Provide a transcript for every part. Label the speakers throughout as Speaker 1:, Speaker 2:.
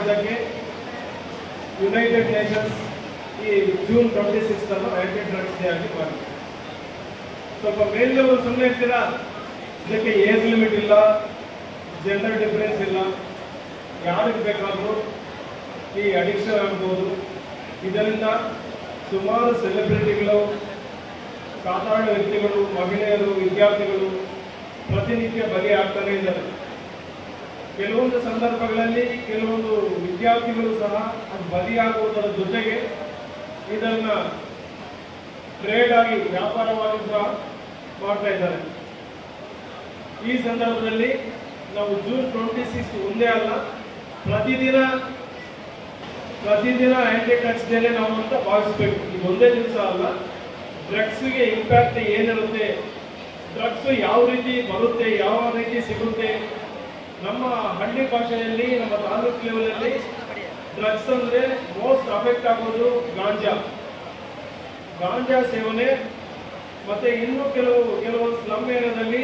Speaker 1: ಮಾಡಿದ್ದಕ್ಕೆ United Nations ಈ June twenty six ಅನ್ನು ಯುನೈಟೆಡ್ ಡ್ರಗ್ಸ್ ಡೇ ಆಗಿ ಮಾಡಿದೆ ಸ್ವಲ್ಪ ಮೇಲ್ನವರು ಸುಮ್ಮನೆ ಇರ್ತೀರಾ? ಇದಕ್ಕೆ ಏಜ್ ಲಿಮಿಟ್ ಇಲ್ಲ ಜೆಂಡರ್ ಡಿಫರೆನ್ಸ್ ಇಲ್ಲ. ಯಾರಿಗೆ ಬೇಕಾದರೂ ಈ ಅಡಿಕ್ಷನ್ ಆಗ್ಬೋದು. ಇದರಿಂದ ಸುಮಾರು ಸೆಲೆಬ್ರಿಟಿಗಳು ಸಾಧಾರಣ ವ್ಯಕ್ತಿಗಳು, ಮಹಿಳೆಯರು, ವಿದ್ಯಾರ್ಥಿಗಳು ಪ್ರತಿನಿತ್ಯ ಬಲಿಯಾಗ್ತಾನೆ ಇದ್ದಾರೆ. ಕೆಲವೊಂದು ಸಂದರ್ಭಗಳಲ್ಲಿ ಕೆಲವೊಂದು ವಿದ್ಯಾರ್ಥಿಗಳು ಸಹ ಅದು ಬಲಿಯಾಗುವುದರ ಜೊತೆಗೆ ಇದನ್ನ ಟ್ರೇಡ್ ಆಗಿ ವ್ಯಾಪಾರವಾಗಿ ಸಹ ಮಾಡ್ತಾ ಇದ್ದಾರೆ. ಈ ಸಂದರ್ಭದಲ್ಲಿ ನಾವು ಜೂನ್ ಟ್ವೆಂಟಿ ಸಿಕ್ಸ್ ಒಂದೇ ಅಲ್ಲ, ಪ್ರತಿದಿನ ಪ್ರತಿದಿನ ಡ್ರಗ್ಸ್ ಡೇನೆ ನಾವು ಅಂತ ಭಾವಿಸ್ಬೇಕು. ಇದು ಒಂದೇ ದಿವಸ ಅಲ್ಲ ಡ್ರಗ್ಸ್ಗೆ ಇಂಪ್ಯಾಕ್ಟ್ ಏನಿರುತ್ತೆ ಡ್ರಗ್ಸ್ ಯಾವ ರೀತಿ ಬರುತ್ತೆ, ಯಾವ ರೀತಿ ಸಿಗುತ್ತೆ ನಮ್ಮ ಹಳ್ಳಿ ಭಾಷೆಯಲ್ಲಿ, ನಮ್ಮ ತಾಲೂಕು ಲೆವೆಲಲ್ಲಿ ಡ್ರಗ್ಸ್ ಅಂದ್ರೆ ಮೋಸ್ಟ್ ಅಫೆಕ್ಟ್ ಆಗೋದು ಗಾಂಜಾ. ಗಾಂಜಾ ಸೇವನೆ ಮತ್ತೆ ಇನ್ನು ಕೆಲವು ಕೆಲವು ಸ್ಲಮ್ ಏರಿಯಾದಲ್ಲಿ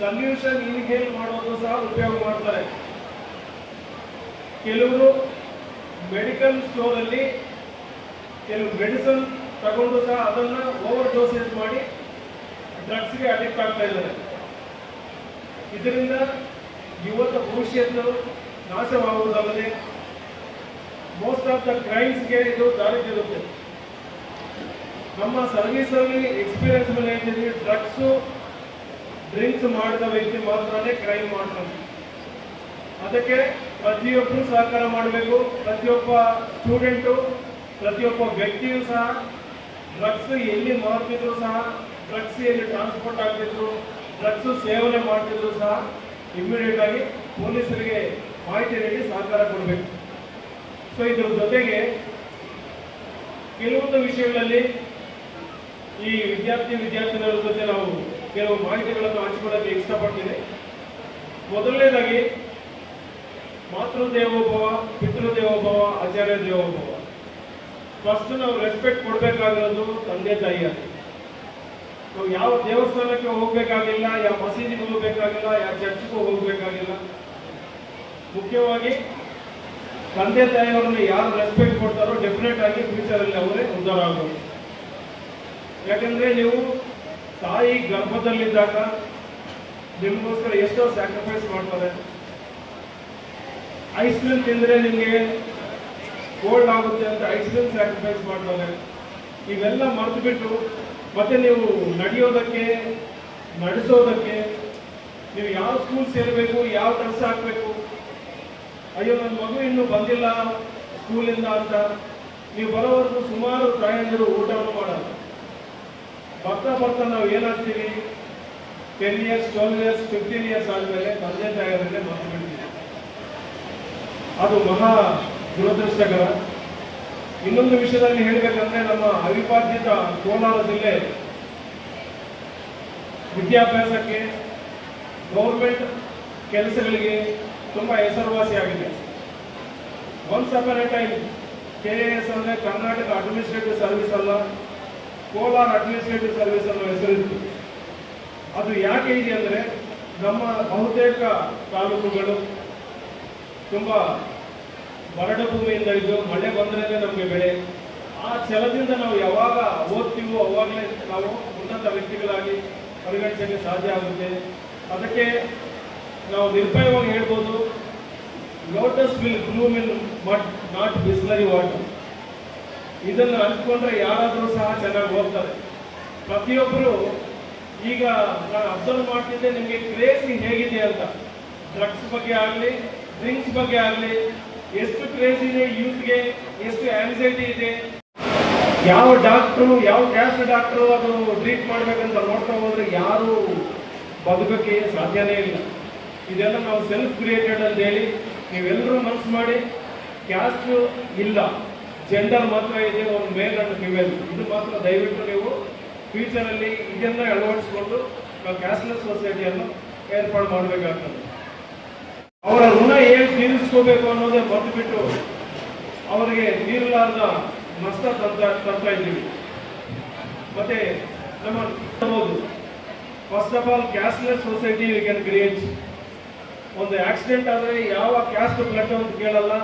Speaker 1: ಸಲ್ಯೂಷನ್ ಇನ್ಹೇಲ್ ಮಾಡೋದು ಸಹ ಉಪಯೋಗ ಮಾಡ್ತಾರೆ. ಕೆಲವರು ಮೆಡಿಕಲ್ ಸ್ಟೋರ್ ಅಲ್ಲಿ ಕೆಲವು ಮೆಡಿಸನ್ ತಗೊಂಡು ಸಹ ಅದನ್ನ ಓವರ್ ಡೋಸೇಜ್ ಮಾಡಿ ಡ್ರಗ್ಸ್ಗೆ ಅಡಿಕ್ಟ್ ಆಗ್ತಾ ಇದ್ದಾರೆ. ಇದರಿಂದ ಯುವತ ಭವಿಷ್ಯತ್ತು ನಾಶವಾಗುವುದಲ್ಲದೆ ಮೋಸ್ಟ್ ಆಫ್ ದ ಕ್ರೈಮ್ಸ್ಗೆ ಇದು ದಾರಿ ಇರುತ್ತೆ ನಮ್ಮ ಸರ್ವಿಸ್ ಅಲ್ಲಿ ಎಕ್ಸ್ಪೀರಿಯನ್ಸ್ ಮೇಲೆ ಏನಿದೆ ಡ್ರಗ್ಸು ಡ್ರಿಂಕ್ಸ್ ಮಾಡಿದ ವ್ಯಕ್ತಿ ಮಾತ್ರನೇ ಕ್ರೈಮ್ ಮಾಡ್ತಾನೆ. ಅದಕ್ಕೆ ಪ್ರತಿಯೊಬ್ಬರು ಸಹಕಾರ ಮಾಡಬೇಕು. ಪ್ರತಿಯೊಬ್ಬ ಸ್ಟೂಡೆಂಟು ಪ್ರತಿಯೊಬ್ಬ ವ್ಯಕ್ತಿಯೂ ಸಹ ಡ್ರಗ್ಸ್ ಎಲ್ಲಿ ಮಾಡ್ತಿದ್ರು ಸಹ ಡ್ರಗ್ಸ್ ಎಲ್ಲಿ ಟ್ರಾನ್ಸ್ಪೋರ್ಟ್ ಆಗ್ತಿದ್ರು ಡ್ರಗ್ಸ್ ಸೇವನೆ ಮಾಡ್ತಿದ್ರು ಸಹ ಇಮಿಡಿಯೇಟ್ ಆಗಿ ಪೊಲೀಸರಿಗೆ ಮಾಹಿತಿ ನೀಡಿ ಸಹಕಾರ ಕೊಡಬೇಕು. ಸೊ ಇದ್ರ ಜೊತೆಗೆ ಕೆಲವೊಂದು ವಿಷಯಗಳಲ್ಲಿ ಈ ವಿದ್ಯಾರ್ಥಿ, ವಿದ್ಯಾರ್ಥಿಗಳ ಜೊತೆ ನಾವು ಕೆಲವು ಮಾಹಿತಿಗಳನ್ನು ಹಂಚಿಕೊಳ್ಳಕ್ಕೆ ಇಷ್ಟಪಡ್ತೀನಿ. ಮೊದಲನೇದಾಗಿ ಮಾತೃ ದೇವೋಭವ ಪಿತೃ ದೇವೋಭವ ಆಚಾರ್ಯ ದೇವೋಭವ. ಫಸ್ಟ್ ನಾವು ರೆಸ್ಪೆಕ್ಟ್ ಕೊಡಬೇಕಾಗಿರೋದು ತಂದೆ ತಾಯಿಯಾಗಿ ಯಾವ ದೇವಸ್ಥಾನಕ್ಕೆ ಹೋಗ್ಬೇಕಾಗಿಲ್ಲ, ಯಾವ ಮಸೀದಿಗೆ ಹೋಗ್ಬೇಕಾಗಿಲ್ಲ, ಯಾವ ಚರ್ಚ್ಗೂ ಹೋಗ್ಬೇಕಾಗಿಲ್ಲ. ಮುಖ್ಯವಾಗಿ ತಂದೆ ತಾಯಿಯವರನ್ನು ಯಾರು ರೆಸ್ಪೆಕ್ಟ್ ಕೊಡ್ತಾರೋ ಡೆಫಿನೆಟ್ ಆಗಿ ಫ್ಯೂಚರ್ ಅಲ್ಲಿ ಅವರೇ ಉದ್ಧಾರ ಆಗೋದು ಯಾಕಂದ್ರೆ ನೀವು ತಾಯಿ ಗರ್ಭದಲ್ಲಿದ್ದಾಗ ನಿಮಗೋಸ್ಕರ ಎಷ್ಟೋ ಸ್ಯಾಕ್ರಿಫೈಸ್ ಮಾಡ್ತಾರೆ. ಐಸ್ ಕ್ರೀಮ್ ತಿಂದ್ರೆ ನಿಮಗೆ ಕೋಲ್ಡ್ ಆಗುತ್ತೆ ಅಂತ ಐಸ್ ಕ್ರೀಮ್ ಸ್ಯಾಕ್ರಿಫೈಸ್ ಮಾಡ್ತಾರೆ. ಇವೆಲ್ಲ ಮರೆತು ಬಿಟ್ಟು ಮತ್ತೆ ನೀವು ನಡೆಯೋದಕ್ಕೆ, ನಡೆಸೋದಕ್ಕೆ ನೀವು ಯಾವ ಸ್ಕೂಲ್ ಸೇರಬೇಕು, ಯಾವ ಕೆಲಸ ಹಾಕಬೇಕು? ಅಯ್ಯೋ ನನ್ನ ಮಗು ಇನ್ನೂ ಬಂದಿಲ್ಲ ಸ್ಕೂಲಿಂದ ಅಂತ. ನೀವು ಬರೋವರೆಗೂ ಸುಮಾರು ತಾಯಂದಿರು ಊಟವನ್ನು ಮಾಡಲ್ಲ ಬರ್ತಾ ಬರ್ತಾ ನಾವು ಏನಾಗ್ತೀವಿ? Ten years twelve years fifteen years ಆದಮೇಲೆ ತಂದೆ ತಾಯಿಯವರನ್ನೇ ಮರೆತು ಬಿಡ್ತೀವಿ ಅದು ಮಹಾ ದುರದೃಷ್ಟಕರ ಇನ್ನೊಂದು ವಿಷಯದಲ್ಲಿ ಹೇಳಬೇಕಂದ್ರೆ ನಮ್ಮ ಅವಿಭಾಜ್ಯತ ಕೋಲಾರ ಜಿಲ್ಲೆ ವಿದ್ಯಾಭ್ಯಾಸಕ್ಕೆ ಗೌರ್ಮೆಂಟ್ ಕೆಲಸಗಳಿಗೆ ತುಂಬ ಹೆಸರುವಾಸಿಯಾಗಿದೆ ಒನ್ಸ್ ಒಂದು a time K A S ಅಂದರೆ ಕರ್ನಾಟಕ ಅಡ್ಮಿನಿಸ್ಟ್ರೇಟಿವ್ ಸರ್ವಿಸ್ ಅಲ್ಲ, ಕೋಲಾರ ಅಡ್ಮಿನಿಸ್ಟ್ರೇಟಿವ್ ಸರ್ವಿಸ್ ಅನ್ನೋ ಹೆಸರಿತ್ತು ಅದು ಯಾಕೆ ಇದೆ ಅಂದರೆ ನಮ್ಮ ಬಹುತೇಕ ತಾಲೂಕುಗಳು ತುಂಬ ಬರಡು ಭೂಮಿಯಿಂದ ಇದ್ದು ಮಳೆ ಬಂದ್ರೆ ನಮಗೆ ಬೆಳೆ. ಆ ಛಲದಿಂದ ನಾವು ಯಾವಾಗ ಓದ್ತೀವೋ ಅವಾಗಲೇ ನಾವು ಉನ್ನತ ವ್ಯಕ್ತಿಗಳಾಗಿ ಪರಿಗಣಿಸಲಿಕ್ಕೆ ಸಾಧ್ಯ ಆಗುತ್ತೆ. ಅದಕ್ಕೆ ನಾವು ನಿರ್ಭಯವಾಗಿ ಹೇಳ್ಬೋದು lotus will bloom in but not Bisleri water ಇದನ್ನು ಅಂದ್ಕೊಂಡ್ರೆ ಯಾರಾದರೂ ಸಹ ಚೆನ್ನಾಗಿ ಓದ್ತಾರೆ. ಪ್ರತಿಯೊಬ್ಬರು ಈಗ ನಾನು ಅಬ್ಸರ್ವ್ ಮಾಡ್ತಿದ್ದೆ ನಿಮಗೆ ಕ್ರೇಜಿ ಹೇಗಿದೆ ಅಂತ. ಡ್ರಗ್ಸ್ ಬಗ್ಗೆ ಆಗಲಿ ಡ್ರಿಂಕ್ಸ್ ಬಗ್ಗೆ ಆಗಲಿ ಎಷ್ಟು ಕ್ರೇಜ್ ಇದೆ ಯೂತ್ಗೆ ಎಷ್ಟು ಆಂಗ್ಸೈಟಿ ಇದೆ, ಯಾವ ಡಾಕ್ಟ್ರು ಯಾವ ಕ್ಯಾಸ್ಟ್ ಡಾಕ್ಟ್ರು ಅದು ಟ್ರೀಟ್ ಮಾಡ್ಬೇಕಂತ ನೋಡ್ತಾ ಹೋದ್ರೆ ಯಾರು ಬದುಕಕ್ಕೆ ಸಾಧ್ಯನೇ ಇಲ್ಲ. ಇದೆಲ್ಲ ನಾವು ಸೆಲ್ಫ್ ಕ್ರಿಯೇಟೆಡ್ ಅಂತ ಹೇಳಿ ನೀವೆಲ್ಲರೂ ಮನಸ್ಸು ಮಾಡಿ ಕ್ಯಾಸ್ಟ್ ಇಲ್ಲ ಜೆಂಡರ್ ಮಾತ್ರ ಇದೆ, ಒಂದು ಮೇಲ್ ಅಂಡ್ ಫಿಮೇಲ್ ಇದು ಮಾತ್ರ ದಯವಿಟ್ಟು ನೀವು ಫ್ಯೂಚರಲ್ಲಿ ಇದೆಲ್ಲ ಅಳವಡಿಸ್ಕೊಂಡು ನಾವು ಕ್ಯಾಶ್ಲೆಸ್ ಸೊಸೈಟಿಯನ್ನು ಏರ್ಪಾಡು ಮಾಡಬೇಕಾಗ್ತದೆ. ಅವರ ಋಣ ಹೇಗೆ ತೀರಿಸ್ಕೋಬೇಕು ಅನ್ನೋದೇ ಮರೆತು ಬಿಟ್ಟು ಅವರಿಗೆ ನೀರಲಾರದ ನಷ್ಟ ತರ್ತಾ ತರ್ತಾ ಇದ್ದೀವಿ. ಮತ್ತೆ ನಮ್ಮ first of all casteless society we can create ಒಂದು ಆಕ್ಸಿಡೆಂಟ್ ಆದರೆ ಯಾವ ಕ್ಯಾಸ್ಟ್ ಬ್ಲಡ್ ಅಂತ ಕೇಳಲ್ಲ.